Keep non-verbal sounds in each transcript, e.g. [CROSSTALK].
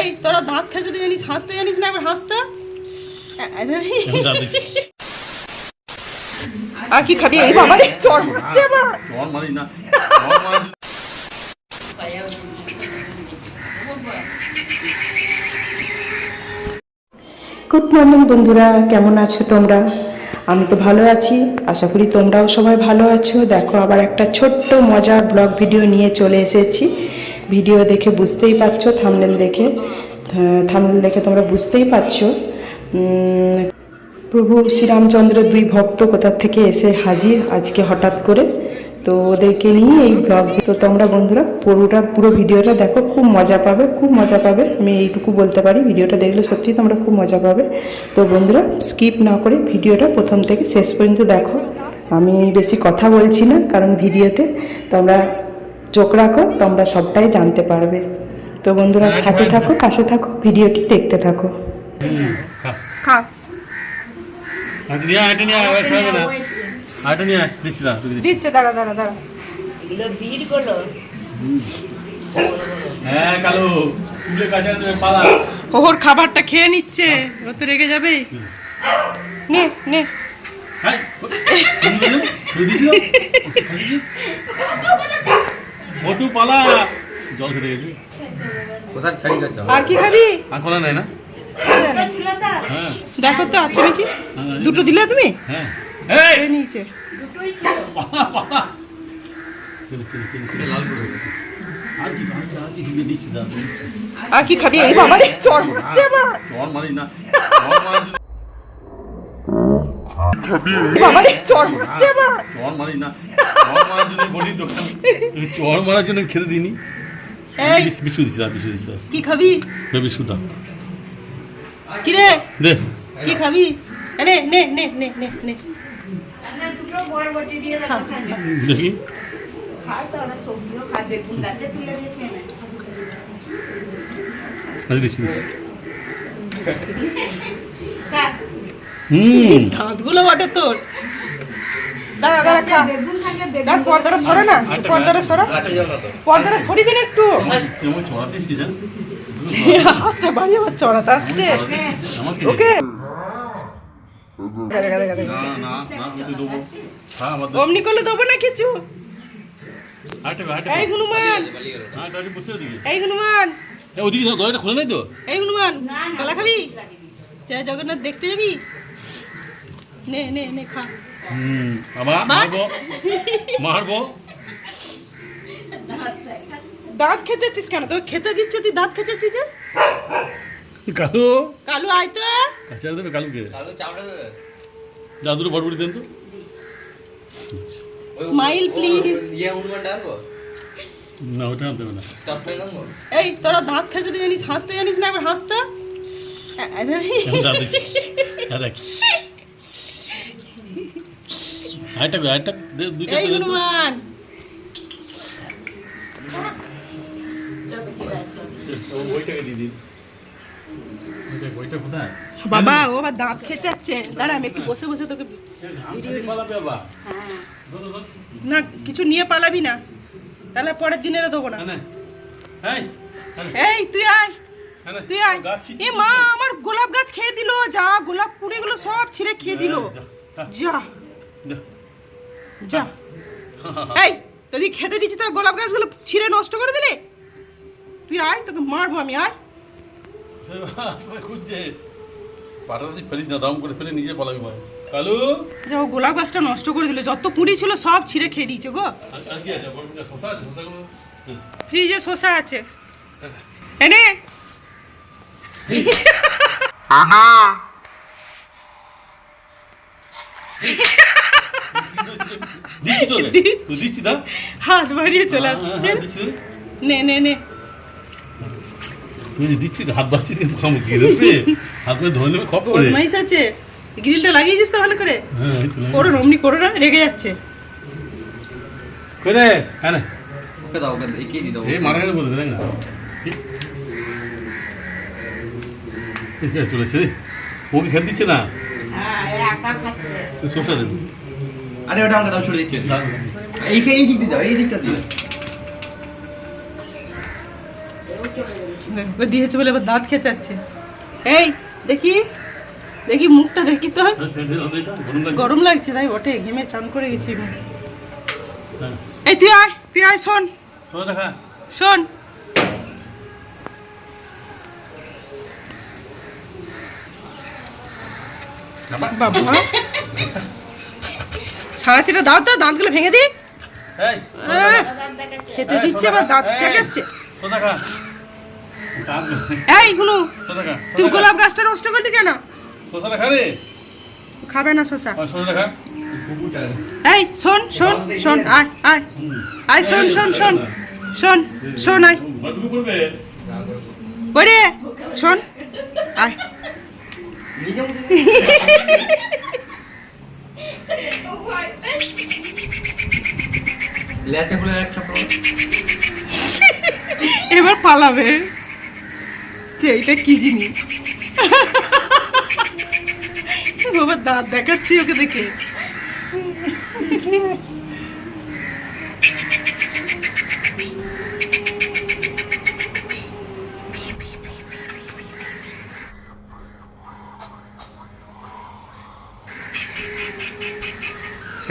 এই তোরা দাঁত খেঁচাতে জানিস হাসতে জানিস না এবার হাসতে? আর কি খাবি? এই বাবা রে চড় মারছে আবার। জ্বর মারি না। গুড মর্নিং বন্ধুরা। কেমন আছো তোমরা? আমি তো ভালো আছি। আশা করি তোমরাও সবাই ভালো আছো। দেখো আবার একটা ছোট্ট মজার ব্লগ ভিডিও নিয়ে চলে এসেছি। ভিডিও দেখে বুঝতেই পারছ থামনেল দেখে। থামনেল দেখে তোমরা বুঝতেই পারছ। প্রভু শ্রীরামচন্দ্র দুই ভক্ত কোথার থেকে এসে হাজির আজকে হঠাৎ করে? তো ওদেরকে নিয়ে এই ব্লগ তো তোমরা বন্ধুরা পুরোটা পুরো ভিডিওটা দেখো, খুব মজা পাবে, খুব মজা পাবে। আমি এইটুকু বলতে পারি, ভিডিওটা দেখলে সত্যি তোমরা খুব মজা পাবে। তো বন্ধুরা স্কিপ না করে ভিডিওটা প্রথম থেকে শেষ পর্যন্ত দেখো। আমি বেশি কথা বলছি না, কারণ ভিডিওতে তোমরা চোখ রাখো তোমরা সবটাই জানতে পারবে। তো বন্ধুরা সাথে থাকো পাশে থাকো ভিডিওটি দেখতে থাকো। দিচ্ছি দাঁড়া দাঁড়া দাঁড়া হ্যাঁ ওর খাবারটা খেয়ে নিচ্ছে ও তো রেগে যাবে। নে নে। [LAUGHS] মোটু পালা। জল খেতে গেছি কোথায় ছাড়ি গেছে আর কি খাবি? আর খোলা নাই না? হ্যাঁ। দেখো তো আছে নাকি? দুটো দিলে তুমি? হ্যাঁ। এই লাল করে আর কি খাবি? এই বাবা রে চড় মারছে আবার। জ্বর মারি না। চর মারি না [LAUGHS] চর মারার জন্য খেতে দিনি বিস্কুট দিচ্ছি দাও, বিস্কুট দিচ্ছি কি খাবি? দে বিস্কুট কি রে? দে। কি খাবি? এ নে নে নে নে নে নে। দেখি। আচ্ছা দিচ্ছি হুম। দাঁতগুলো বটে তোর। দাঁড়া দাঁড়া খা। দাঁড়া পর্দাটা সরা না পর্দাটা সরা। না পর্দাটা সরি দিন একটু? হাতটা বাড়ি আবার চড়াতে আসছে। ওকে। হ্যাঁ অমনি করলে দেবো না কিছু? হাটে হাটে। এই হনুমান। এই হনুমান। ওদিকে দরজাটা খোলা নাই তো? এই হনুমান কলা খাবি? জয় জগন্নাথ দেখতে যাবি? নে নে নে খা। হুম আবার মারবো? মারবো? দাঁত খেতেছিস কেন? তোকে খেতে দিচ্ছে তুই দাঁত খেতেছিস যে? কালু? কালু আয় তো। দেবে কালুকে? কালো চামড়া দেবে। দাদুর বড়বড়ি দেন তো। স্মাইল প্লিজ ইয়ে হনুমানটা আনব? না ওটা হবে না। স্টাফ টাইম আনব? এই তোরা দাঁত খেতে জানিস হাসতে জানিস না এবার হাসতে? আরেকটা আরেকটা দে, চারটা হনুমান। বাবা ও আবার দাঁত খেচাচ্ছে। দাঁড়া আমি একটু বসে বসে তোকে না কিছু নিয়ে পালাবি না। তাহলে পরের দিনে দেবো না। হ্যাঁ এই হ্যাঁ। তুই আয়। হ্যাঁ তুই আয়। এ মা আমার গোলাপ গাছ খেয়ে দিল। যা গোলাপ কুড়ে গুলো সব ছিঁড়ে খেয়ে দিল। যা, যা, এই যদি খেতে দিচ্ছি তো গোলাপ গাছগুলো ছিঁড়ে নষ্ট করে দিলে? তুই আয় তোকে মারবো আমি আয়। [LAUGHS] খুঁজছে। দিয়ে ফেলিস না দাম করে ফেলে নিজে পালাবি মার কালু? যা ও গোলাপ গাছটা নষ্ট করে দিল যত কুড়ি ছিল সব ছিঁড়ে খেয়ে দিয়েছে গো। আর কি আছে? আছে ফ্রিজে শসা আছে। এনে। দিচ্ছি তো রে। দিচ্ছি। তো দিচ্ছি। দা হাত বাড়িয়ে চলে আসছে হ্যাঁ, হ্যাঁ, দিচ্ছি। নে নে নে। তুই যে হাত বাড়ছিস খামো কি রে। হাত করে ধরে নেবে খপ করে। বদমাইশ আছে। গ্রিলটা লাগিয়েছিস তো ভালো করে। হ্যাঁ। করো না অমনি করো না রেগে যাচ্ছে। হ্যাঁ না। ওকে দাও ওকে এগিয়ে দিয়ে দেবো এই মারা গেলে বলবে না। কি? ঠিক আছে চলেছে ও কি খেতে দিচ্ছে না? তুই শসা দেবে আরে ওটা আমাকে দাও ছড়ে দিচ্ছে। দাও, এইখানে এই দিক দিয়ে দাও এই দিকটা দিয়ে দিয়েছে বলে এবার দাঁত খেঁচাচ্ছে। এই দেখি। দেখি মুখটা দেখি তো। গরম লাগছে তাই বটে ঘেমে চান করে গেছি। এই তুই আয় তুই আয় শোন। শোনো দেখা। শোন। বাবা। সাঁড়াশিটা দাও তো দাঁতগুলো ভেঙে দিই। এই খেতে দিচ্ছে আবার দাঁত দেখাচ্ছে। এই দেখা তুই গোলাপ গাছটা নষ্ট করলি কেন? খাবে না শশা। এই শোন শোন শোন আয় আয়। আয় শোন শোন শোন শোন শোন আয়। করে শোন আয় [LAUGHS] লেজটা খুলে এক চাপড় এবার পালাবে। যে এইটা কি জিনিস? বাবা দাঁত দেখাচ্ছি ওকে দেখে।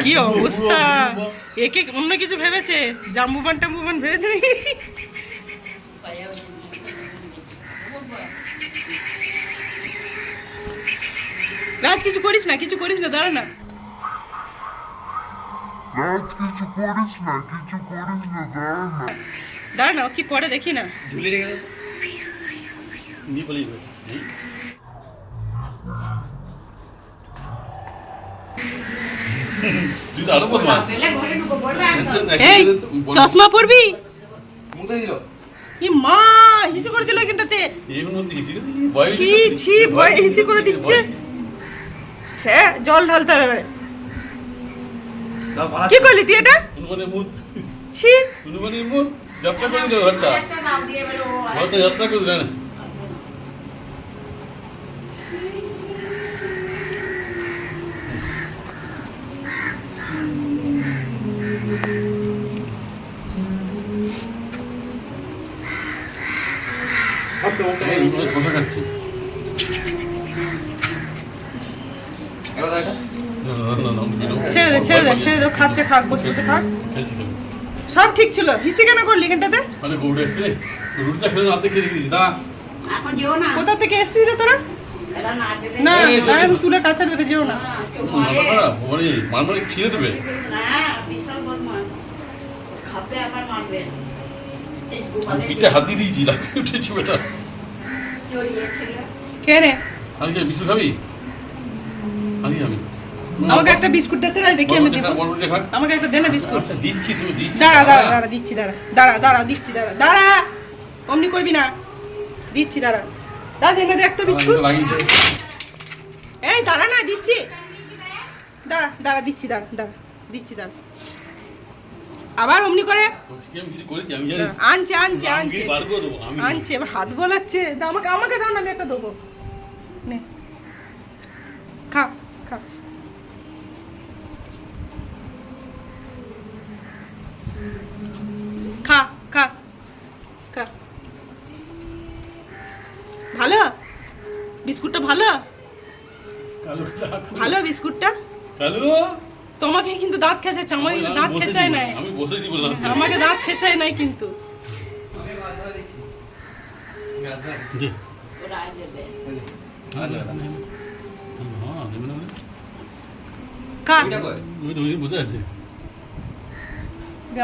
কি অবস্থা? একে অন্য কিছু ভেবেছে? জাম্বুবান টাম্বুবান ভেবেছে নাকি? রাজ কিছু করিস না কিছু করিস না দাঁড়া না। রাত কিছু করিস না কিছু করিস না দাঁড়া না। দাঁড়া না কি করে দেখি না। ঝুলে রেখে দাও। নিয়ে পালিয়ে এই। চশমা পরবি ই মা হিসি করে দিল এখানটাতে। এর মধ্যে হিসি করে দিলি? ভয় ছি ছি ভয় হিসি করে দিচ্ছে। ছে জল ঢালতে হবে এবারে। কি করলি তুই এটা? ছি। হনুমানের করে দিল ঘরটা। ঘরটা যাত্রা করে খাচ্ছি ছেড়ে দে ছেড়ে দে ছেড়ে দে খাচ্ছে খাক বসে বসে খাক। সব ঠিক ছিল হিসি কেন করলি এখানটাতে মানে গৌড়ে এসছে রুটিটা খেলে খেয়ে কোথা থেকে এসছিস রে তোরা না না তুলে কাছে দেবে যেও না কেউ মাথা মারে খারাপ মানে মারমারি ছিঁড়ে দেবে না বিশাল বদমাস খাবে আবার মারবে এই গোপালের পিঠে হাত দিয়ে দিয়েছি উঠেছি বেটা কে রে? আজকে বিশু খাবি? আমি খাবি। আমাকে একটা বিস্কুট দিতে না দেখি আমি দিব। আমাকে একটা দে না বিস্কুট। আচ্ছা দিচ্ছি তুমি দিচ্ছি। দাঁড়া দাঁড়া দাঁড়া। দিচ্ছি দাঁড়া। দাঁড়া দাঁড়া দিচ্ছি দাঁড়া। দাঁড়া! অমনি করবি না। দিচ্ছি দাঁড়া। দাঁড়া দে একটা বিস্কুট। লাগিয়ে দে। এই দাঁড়া না দিচ্ছি। দাঁড়া দাঁড়া দিচ্ছি দাঁড়া দাঁড়া দিচ্ছি দাঁড়া। আবার অমনি করে আনছে আনছে আনছে। আনছে এবার হাত বলাচ্ছে দাও আমাকে আমাকে দাও না আমি একটা দেবো। নে। খা খা। খা খা খা। ভালো? বিস্কুটটা ভালো? ভালো বিস্কুটটা? কালু? তোমাকে কিন্তু দাঁত খেঁচাচ্ছে আমাকে কিন্তু দাঁত খেঁচায় নাই। আমাকে দাঁত খেঁচায় নাই কিন্তু।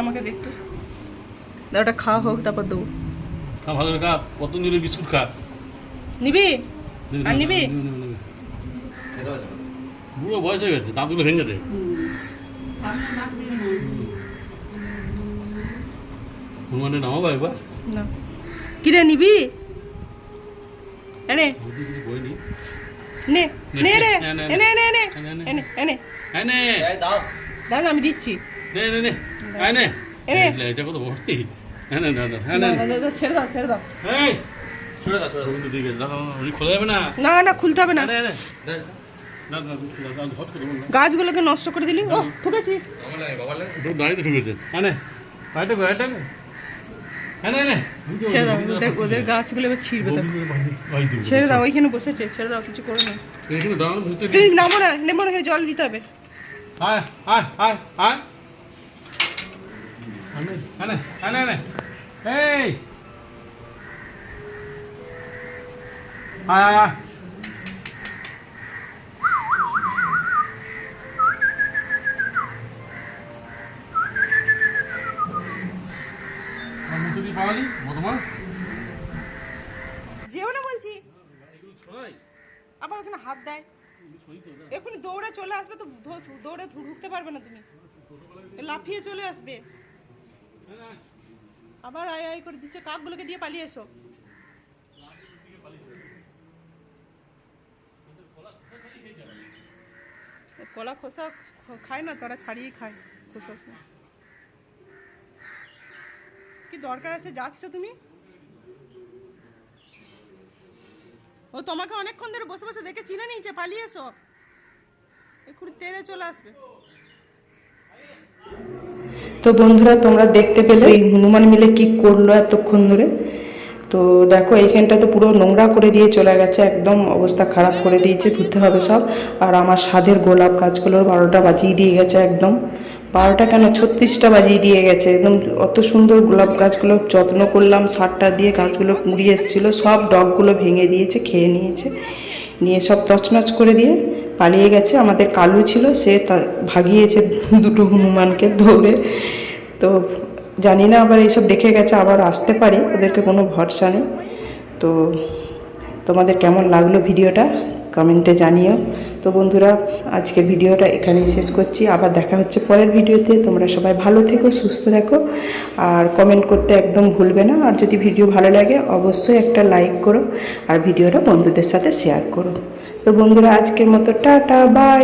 আমাকে দেখতে দাও ওটা খাওয়া হোক তারপর দেবো খা ভালো খা। পতঞ্জলি বিস্কুট খা? নিবি? আর নিবি? বুড়ো বয়স হয়ে গেছে দাঁতগুলো ভেঙে দে। সামনে রাখবি না হনুমানের নামাবো একবার? না। কিরে নিবি? এনে। নে নে রে। নে, নে, নে। এনে এনে এনে। নে, নে, নে। এনে এনে। এই দাও। দাঁড়া আমি দিচ্ছি। নে নে নে। হ্যাঁ নে। এটা কত বড়? হ্যাঁ নে না হ্যাঁ না, না, না, না, ছেড়ে দাও ছেড়ে দাও। এই। ছুড়ে দাও ছুড়ে দাও। উনি যাবে না। না না খুলতে হবে না। গাছগুলোকে নষ্ট করে দিলি? ও ঠুকেছিস। দাঁড়িয়ে ছেড়ে দাও ওদের গাছগুলো এবার ছিঁড়বে তো ছেড়ে দাও ওইখানে বসেছে ছেড়ে দাও কিছু করো না। এখানে দাঁড়ানো তুমি নামো না নেমো না জল দিতে হবে। আয় আয় আয় আয়। আনে আনে আনে আনে। এই। আয় আয় আয়। যেও না বলছি। আবার ওখানে হাত দেয়। এখনই দৌড়ে চলে আসবে তো দৌড়ে ঢুকতে পারবে না তুমি। লাফিয়ে চলে আসবে। আবার আয় আয় করে দিচ্ছে। কাকগুলোকে দিয়ে পালিয়ে এসো। কলা খোসা খায় না তারা ছাড়িয়ে খায়। খোসা। কি দরকার আছে? যাচ্ছ তুমি? ও তোমাকে অনেকক্ষণ ধরে বসে বসে দেখে চিনে নিয়েছে পালিয়ে এসো এক্ষুনি তেড়ে চলে আসবে। তো বন্ধুরা, তোমরা দেখতে পেলে এই হনুমান মিলে কি করল এতক্ষণ ধরে। তো দেখো, এইখানটা তো পুরো নোংরা করে দিয়ে চলে গেছে, একদম অবস্থা খারাপ করে দিয়েছে, ধুতে হবে সব। আর আমার স্বাদের গোলাপ গাছগুলো বারোটা বাজিয়ে দিয়ে গেছে, একদম। বারোটা কেন ছত্রিশটা বাজিয়ে দিয়ে গেছে? একদম অত সুন্দর গোলাপ গাছগুলো যত্ন করলাম, সারটা দিয়ে গাছগুলো কুড়িয়ে এসেছিল, সব ডগগুলো ভেঙে দিয়েছে, খেয়ে নিয়েছে। নিয়ে সব তছনছ করে দিয়ে পালিয়ে গেছে। আমাদের কালু ছিল, সে তা ভাগিয়েছে দুটো হনুমানকে দৌড়ে তো জানি না, আবার এইসব দেখে গেছে, আবার আসতে পারে, ওদেরকে কোনো ভরসা নেই। তো তোমাদের কেমন লাগল ভিডিওটা? কমেন্টে জানিও। তো বন্ধুরা আজকে ভিডিওটা এখানেই শেষ করছি। আবার দেখা হচ্ছে পরের ভিডিওতে। তোমরা সবাই ভালো থেকো, সুস্থ থেকো। আর কমেন্ট করতে একদম ভুলবে না। আর যদি ভিডিও ভালো লাগে, অবশ্যই একটা লাইক করো। আর ভিডিওটা বন্ধুদের সাথে শেয়ার করো। তো বন্ধুরা, আজকের মতো টাটা বাই